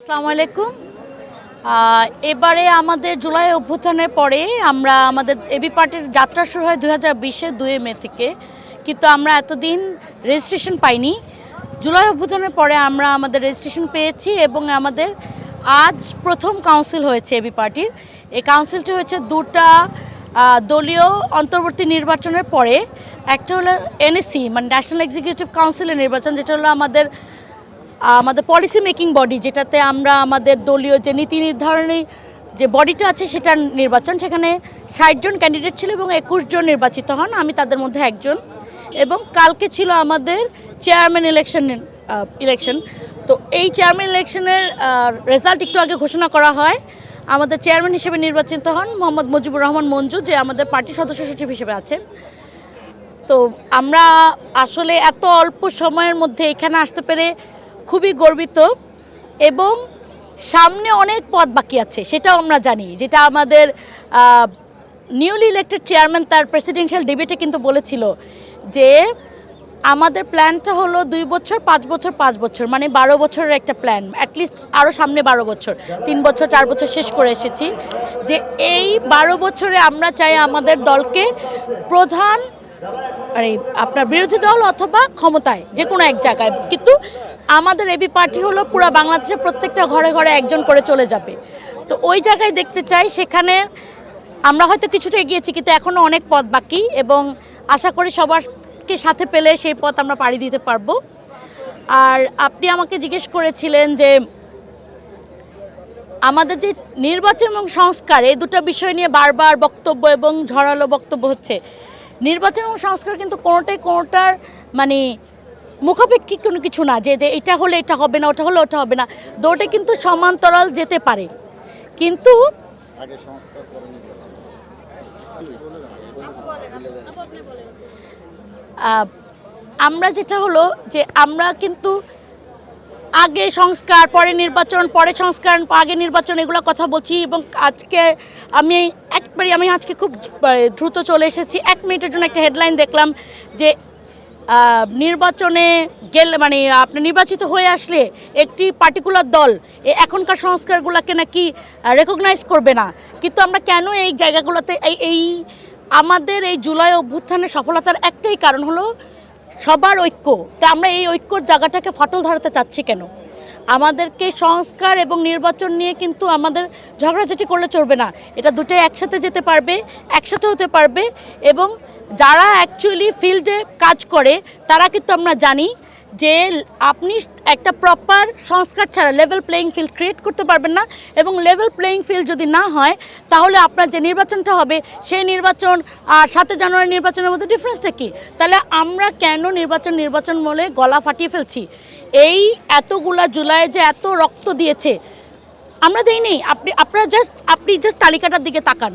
আসসালামু আলাইকুম। এবারে আমাদের জুলাই অভ্যুত্থানের পরে আমরা আমাদের এবি পার্টির যাত্রা শুরু হয় দুই হাজার বিশের দুই মে থেকে। কিন্তু আমরা এতদিন রেজিস্ট্রেশন পাইনি। জুলাই অভ্যুত্থানের পরে আমরা আমাদের রেজিস্ট্রেশন পেয়েছি এবং আমাদের আজ প্রথম কাউন্সিল হয়েছে এবি পার্টির। এই কাউন্সিলটি হয়েছে দুটা দলীয় অন্তর্বর্তী নির্বাচনের পরে। একটা হলো এনএসসি মানে ন্যাশনাল এক্সিকিউটিভ কাউন্সিলের নির্বাচন, যেটা হলো আমাদের আমাদের পলিসি মেকিং বডি যেটাতে আমরা আমাদের দলীয় যে নীতি নির্ধারণী যে বডিটা আছে সেটার নির্বাচন, সেখানে ষাট জন ক্যান্ডিডেট ছিল এবং একুশ জন নির্বাচিত হন। আমি তাদের মধ্যে একজন। এবং কালকে ছিল আমাদের চেয়ারম্যান ইলেকশন ইলেকশন তো এই চেয়ারম্যান ইলেকশনের রেজাল্ট একটু আগে ঘোষণা করা হয়। আমাদের চেয়ারম্যান হিসেবে নির্বাচিত হন মোহাম্মদ মুজিবুর রহমান মঞ্জু, যে আমাদের পার্টি সদস্য সচিব হিসেবে আছেন। তো আমরা আসলে এত অল্প সময়ের মধ্যে এখানে আসতে পেরে খুবই গর্বিত এবং সামনে অনেক পথ বাকি আছে, সেটাও আমরা জানি। যেটা আমাদের নিউলি ইলেক্টেড চেয়ারম্যান তার প্রেসিডেন্সিয়াল ডিবেটে কিন্তু বলেছিল যে আমাদের প্ল্যানটা হলো দুই বছর, পাঁচ বছর পাঁচ বছর মানে বারো বছরের একটা প্ল্যান অ্যাটলিস্ট আরও সামনে বারো বছর, তিন বছর, চার বছর শেষ করে এসেছি যে এই বারো বছরে আমরা চাই আমাদের দলকে প্রধান, আরে, আপনার বিরোধী দল অথবা ক্ষমতায়, যে কোনো এক জায়গায়। কিন্তু আমাদের এবি পার্টি হলো পুরো বাংলাদেশের প্রত্যেকটা ঘরে ঘরে একজন করে চলে যাবে। তো ওই জায়গায় দেখতে চাই, সেখানে আমরা হয়তো কিছুটা এগিয়েছি, কিন্তু এখনও অনেক পথ বাকি এবং আশা করি সবারকে সাথে পেলে সেই পথ আমরা পাড়ি দিতে পারব। আর আপনি আমাকে জিজ্ঞেস করেছিলেন যে আমাদের যে নির্বাচন এবং সংস্কার, এই দুটো বিষয় নিয়ে বারবার বক্তব্য এবং ঝড়ালো বক্তব্য হচ্ছে। নির্বাচন এবং সংস্কার কিন্তু কোনোটাই কোনোটার মানে মুখাপেক্ষী কোনো কিছু না যে যে এটা হলে এটা হবে না ওটা হলে ওটা হবে না। দৌড়ে কিন্তু সমান্তরাল যেতে পারে। কিন্তু আমরা যেটা হলো যে আমরা কিন্তু আগে সংস্কার পরে নির্বাচন পরে সংস্কার আগে নির্বাচন এগুলো কথা বলছি এবং আজকে আমি একবারই আমি আজকে খুব দ্রুত চলে এসেছি। এক মিনিটের জন্য একটা হেডলাইন দেখলাম যে নির্বাচনে গেলে মানে আপনি নির্বাচিত হয়ে আসলে একটি পার্টিকুলার দল এখনকার সংস্কারগুলোকে নাকি রেকগনাইজ করবে না। কিন্তু আমরা কেন এই জায়গাগুলোতে, এই এই আমাদের এই জুলাই অভ্যুত্থানের সফলতার একটাই কারণ হলো সবার ঐক্য। তা আমরা এই ঐক্যর জায়গাটাকে ফাটল ধরাতে চাচ্ছি কেন? আমাদেরকে সংস্কার এবং নির্বাচন নিয়ে কিন্তু আমাদের ঝগড়াঝাটি করলে চলবে না। এটা দুটোই একসাথে যেতে পারবে, একসাথে হতে পারবে এবং যারা অ্যাকচুয়ালি ফিল্ডে কাজ করে, তারা কিন্তু আমরা জানি যে আপনি একটা প্রপার সংস্কার ছাড়া লেভেল প্লেয়িং ফিল্ড ক্রিয়েট করতে পারবেন না এবং লেভেল প্লেয়িং ফিল্ড যদি না হয়, তাহলে আপনার যে নির্বাচনটা হবে, সেই নির্বাচন আর সাতে জানুয়ারি নির্বাচনের মধ্যে ডিফারেন্সটা কী? তাহলে আমরা কেন নির্বাচন নির্বাচন বলে গলা ফাটিয়ে ফেলছি? এই এতগুলা জুলাই যে এত রক্ত দিয়েছে, আমরা দেইনি। আপনি, আপনারা জাস্ট আপনি জাস্ট তালিকাটার দিকে তাকান।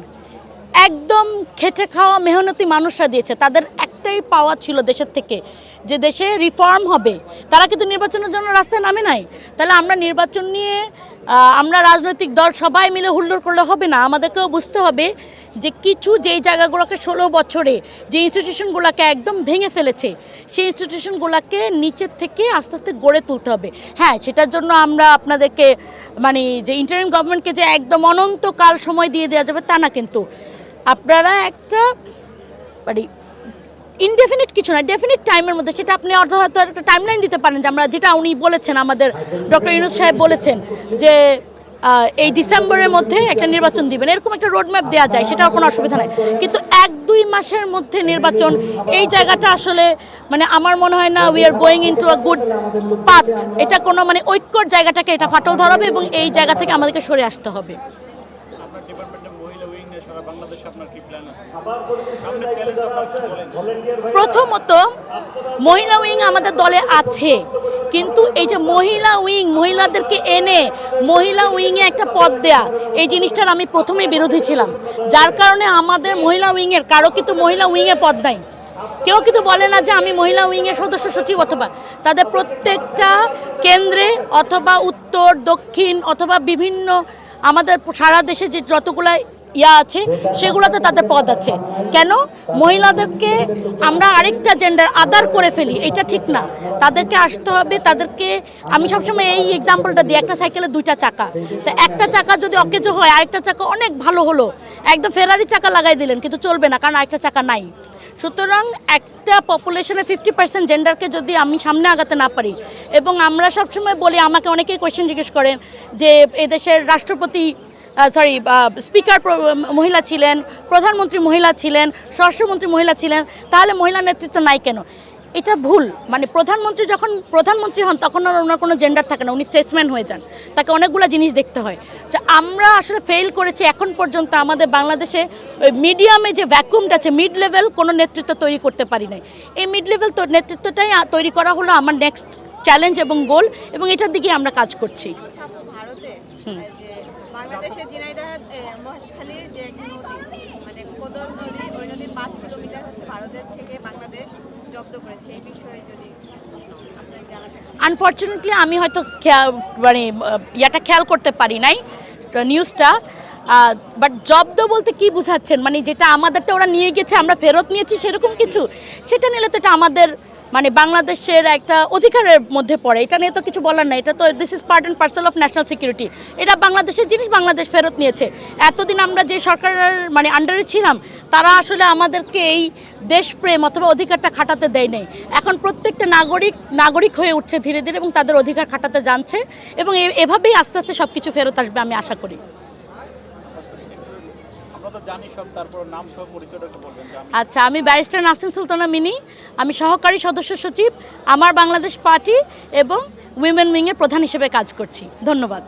একদম খেটে খাওয়া মেহনতি মানুষরা দিয়েছে। তাদের একটাই পাওয়া ছিল দেশের থেকে, যে দেশে রিফর্ম হবে। তারা কিন্তু নির্বাচনের জন্য রাস্তায় নামে নাই। তাহলে আমরা নির্বাচন নিয়ে আমরা রাজনৈতিক দল সবাই মিলে হুল্লোড় করলে হবে না। আমাদেরকেও বুঝতে হবে যে কিছু যেই জায়গাগুলোকে ষোলো বছরে, যে ইনস্টিটিউশনগুলোকে একদম ভেঙে ফেলেছে, সেই ইনস্টিটিউশনগুলোকে নিচের থেকে আস্তে আস্তে গড়ে তুলতে হবে। হ্যাঁ সেটার জন্য আমরা আপনাদেরকে মানে যে ইন্টারিম গভর্নমেন্টকে যে একদম অনন্তকাল সময় দিয়ে দেওয়া যাবে তা না কিন্তু। আপনারা একটা মানে ইনডেফিনিট কিছু না ডেফিনিট টাইমের মধ্যে, সেটা আপনি অর্ধ হয়তো একটা টাইমলাইন দিতে পারেন যে আমরা যেটা উনি বলেছেন, আমাদের ডক্টর ইউনুস সাহেব বলেছেন যে এই ডিসেম্বরের মধ্যে একটা নির্বাচন দিবেন। এরকম একটা রোডম্যাপ দেওয়া যায়, সেটাও কোনো অসুবিধা নাই। কিন্তু এক দুই মাসের মধ্যে নির্বাচন, এই জায়গাটা আসলে মানে আমার মনে হয় না we are going into a good path এটা কোনো মানে ঐক্যর জায়গাটাকে এটা ফাটল ধরাবে এবং এই জায়গা থেকে আমাদেরকে সরে আসতে হবে আপনার ডিপার্টমেন্টে মহিলা উইং নিয়ে সারা বাংলাদেশে আপনার কি প্ল্যান আছে সামনে চ্যালেঞ্জ আপনার কি বলেন প্রথমত মহিলা উইং আমাদের দলে আছে। কিন্তু এই যে মহিলা উইং মহিলাদেরকে এনে মহিলা উইংয়ে একটা পদ দেয়া এই জিনিসটার আমি প্রথমেই বিরোধী ছিলাম। যার কারণে আমাদের মহিলা উইংয়ের কারও কিন্তু মহিলা উইংয়ে পদ নাই। কেউ কিন্তু বলে না যে আমি মহিলা উইংয়ের সদস্য সচিব অথবা। তাদের প্রত্যেকটা কেন্দ্রে অথবা উত্তর দক্ষিণ অথবা বিভিন্ন আমাদের সারা দেশে যে যতগুলা ইয়া আছে, সেগুলোতে তাদের পদ আছে। কেন? মহিলাদেরকে আমরা আরেকটা জেন্ডার আদার করে ফেলি, এটা ঠিক না। তাদেরকে আসতে হবে, তাদেরকে, আমি সবসময় এই এক্সাম্পলটা দিই, একটা সাইকেলে দুইটা চাকা। তো একটা চাকা যদি অকেজো হয়, আরেকটা চাকা অনেক ভালো হলো, একদম ফেরারি চাকা লাগাই দিলেন, কিন্তু চলবে না, কারণ আরেকটা চাকা নাই। সুতরাং একটা পপুলেশনের ফিফটি পার্সেন্ট জেন্ডারকে যদি আমি সামনে আগাতে না পারি, এবং আমরা সবসময় বলি, আমাকে অনেকেই কোয়েশ্চেন জিজ্ঞেস করেন যে, এদেশের রাষ্ট্রপতি সরি স্পিকার মহিলা ছিলেন প্রধানমন্ত্রী মহিলা ছিলেন স্বরাষ্ট্রমন্ত্রী মহিলা ছিলেন তাহলে মহিলা নেতৃত্ব নাই কেন? এটা ভুল। মানে প্রধানমন্ত্রী যখন প্রধানমন্ত্রী হন তখন আর ওনার কোনো জেন্ডার থাকে না উনি স্টেটসম্যান হয়ে যান। তাকে অনেকগুলো জিনিস দেখতে হয়। যে আমরা আসলে ফেল করেছি এখন পর্যন্ত আমাদের বাংলাদেশে ওই মিডিয়ামে যে ভ্যাকুমটা আছে মিড লেভেল কোনো নেতৃত্ব তৈরি করতে পারি নাই। এই মিড লেভেল তো নেতৃত্বটাই তৈরি করা হলো আমার নেক্সট চ্যালেঞ্জ এবং গোল এবং এটার দিকে আমরা কাজ করছি। যে বাংলাদেশের মহেশখালীর যে নদী মানে কোদল নদী, ওই নদীর পাঁচ কিলোমিটার হচ্ছে ভারতের থেকে বাংলাদেশ জব্দ করেছে। এই বিষয়ে যদি আনফর্চুনেটলি আমি হয়তো মানে ইয়াটা খেয়াল করতে পারি নাই নিউজটা বাট জব্দ বলতে কি বুঝাচ্ছেন? মানে যেটা আমাদেরটা ওরা নিয়ে গেছে, আমরা ফেরত নিয়েছি সেরকম কিছু? সেটা নিলে তো এটা আমাদের মানে বাংলাদেশের একটা অধিকারের মধ্যে পড়ে। এটা নিয়ে তো কিছু বলার নাই। এটা তো this is part and parcel of national security এটা বাংলাদেশের জিনিস বাংলাদেশ ফেরত নিয়েছে। এতদিন আমরা যে সরকারের মানে আন্ডারে ছিলাম, তারা আসলে আমাদেরকে এই দেশপ্রেম অথবা অধিকারটা খাটাতে দেয় নাই। এখন প্রত্যেকটা নাগরিক নাগরিক হয়ে উঠছে ধীরে ধীরে এবং তাদের অধিকার খাটাতে জানছে এবং এভাবেই আস্তে আস্তে সব কিছু ফেরত আসবে আমি আশা করি। আচ্ছা আমি ব্যারিস্টার নাসিন সুলতানা মিনি। আমি সহকারী সদস্য সচিব, আমার বাংলাদেশ পার্টি এবং উইমেন উইংয়ের প্রধান হিসেবে কাজ করছি। ধন্যবাদ।